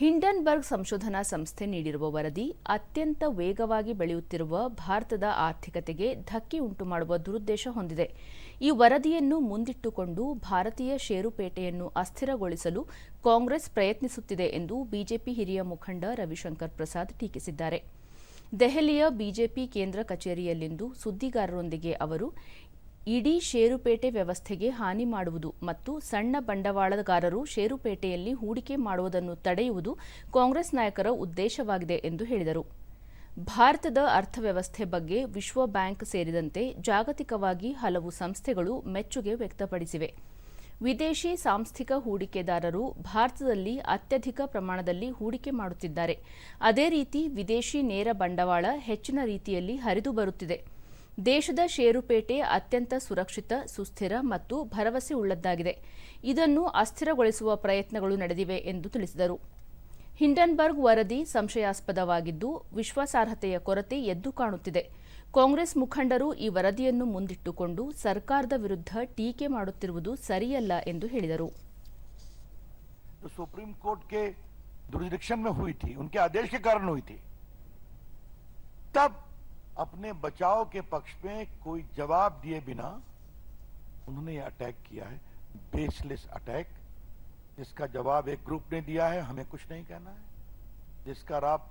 Hindenburg ಸಂಶೋಧನಾ ಸಂಸ್ಥೆ ನೀಡಿರುವ ವರದಿ ಅತ್ಯಂತ ವೇಗವಾಗಿ ಬೆಳೆಯುತ್ತಿರುವ ಭಾರತದ ಆರ್ಥಿಕತೆಗೆ ಧಕ್ಕೆ ಉಂಟುಮಾಡುವ ದುರುದ್ದೇಶ ಹೊಂದಿದೆ. ಈ ವರದಿಯನ್ನು ಮುಂದಿಟ್ಟುಕೊಂಡು ಭಾರತೀಯ ಷೇರುಪೇಟೆಯನ್ನು ಅಸ್ಥಿರಗೊಳಿಸಲು ಕಾಂಗ್ರೆಸ್ ಪ್ರಯತ್ನಿಸುತ್ತಿದೆ ಎಂದು ಬಿಜೆಪಿ ಹಿರಿಯ ಮುಖಂಡ ರವಿಶಂಕರ್ ಪ್ರಸಾದ್ ಟೀಕಿಸಿದ್ದಾರೆ. ದೆಹಲಿಯ ಬಿಜೆಪಿ ಕೇಂದ್ರ ಕಚೇರಿಯಲ್ಲಿಂದು ಸುದ್ದಿಗಾರರೊಂದಿಗೆ ಅವರು ಇಡೀ ಷೇರುಪೇಟೆ ವ್ಯವಸ್ಥೆಗೆ ಹಾನಿ ಮಾಡುವುದು ಮತ್ತು ಸಣ್ಣ ಬಂಡವಾಳಗಾರರು ಷೇರುಪೇಟೆಯಲ್ಲಿ ಹೂಡಿಕೆ ಮಾಡುವುದನ್ನು ತಡೆಯುವುದು ಕಾಂಗ್ರೆಸ್ ನಾಯಕರ ಉದ್ದೇಶವಾಗಿದೆ ಎಂದು ಹೇಳಿದರು. ಭಾರತದ ಅರ್ಥವ್ಯವಸ್ಥೆ ಬಗ್ಗೆ ವಿಶ್ವ ಬ್ಯಾಂಕ್ ಸೇರಿದಂತೆ ಜಾಗತಿಕವಾಗಿ ಹಲವು ಸಂಸ್ಥೆಗಳು ಮೆಚ್ಚುಗೆ ವ್ಯಕ್ತಪಡಿಸಿವೆ. ವಿದೇಶಿ ಸಾಂಸ್ಥಿಕ ಹೂಡಿಕೆದಾರರು ಭಾರತದಲ್ಲಿ ಅತ್ಯಧಿಕ ಪ್ರಮಾಣದಲ್ಲಿ ಹೂಡಿಕೆ ಮಾಡುತ್ತಿದ್ದಾರೆ. ಅದೇ ರೀತಿ ವಿದೇಶಿ ನೇರ ಬಂಡವಾಳ ಹೆಚ್ಚಿನ ರೀತಿಯಲ್ಲಿ ಹರಿದು ಬರುತ್ತಿದೆ ದೇಶದ ಷೇರುಪೇಟೆ ಅತ್ಯಂತ ಸುರಕ್ಷಿತ ಸುಸ್ಥಿರ ಮತ್ತು ಭರವಸೆ ಉಳ್ಳದ್ದಾಗಿದೆ ಇದನ್ನು ಅಸ್ಥಿರಗೊಳಿಸುವ ಪ್ರಯತ್ನಗಳು ನಡೆದಿವೆ ಎಂದು ತಿಳಿಸಿದರು ಹಿಂಡನ್ಬರ್ಗ್ ವರದಿ ಸಂಶಯಾಸ್ಪದವಾಗಿದ್ದು ವಿಶ್ವಾಸಾರ್ಹತೆಯ ಕೊರತೆ ಎದ್ದು ಕಾಣುತ್ತಿದೆ ಕಾಂಗ್ರೆಸ್ ಮುಖಂಡರು ಈ ವರದಿಯನ್ನು ಮುಂದಿಟ್ಟುಕೊಂಡು ಸರ್ಕಾರದ ವಿರುದ್ಧ ಟೀಕೆ ಮಾಡುತ್ತಿರುವುದು ಸರಿಯಲ್ಲ ಎಂದು ಹೇಳಿದರು जो सुप्रीम कोर्ट के जुरिडिक्शन में हुई थी उनके आदेश के कारण हुई थी तब अपने बचाव के पक्ष में कोई जवाब दिए बिना उन्होंने अटैक किया है बेसलेस अटैक, जिसका जवाब एक ग्रुप ने दिया है, हमें कुछ नहीं कहना है। जिसका राब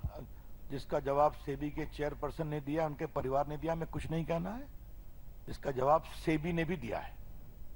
जिसका जवाब सेबी के चेयरपर्सन ने दिया, उनके परिवार ने दिया, हमें कुछ नहीं कहना है। इसका जवाब सेबी ने भी दिया है।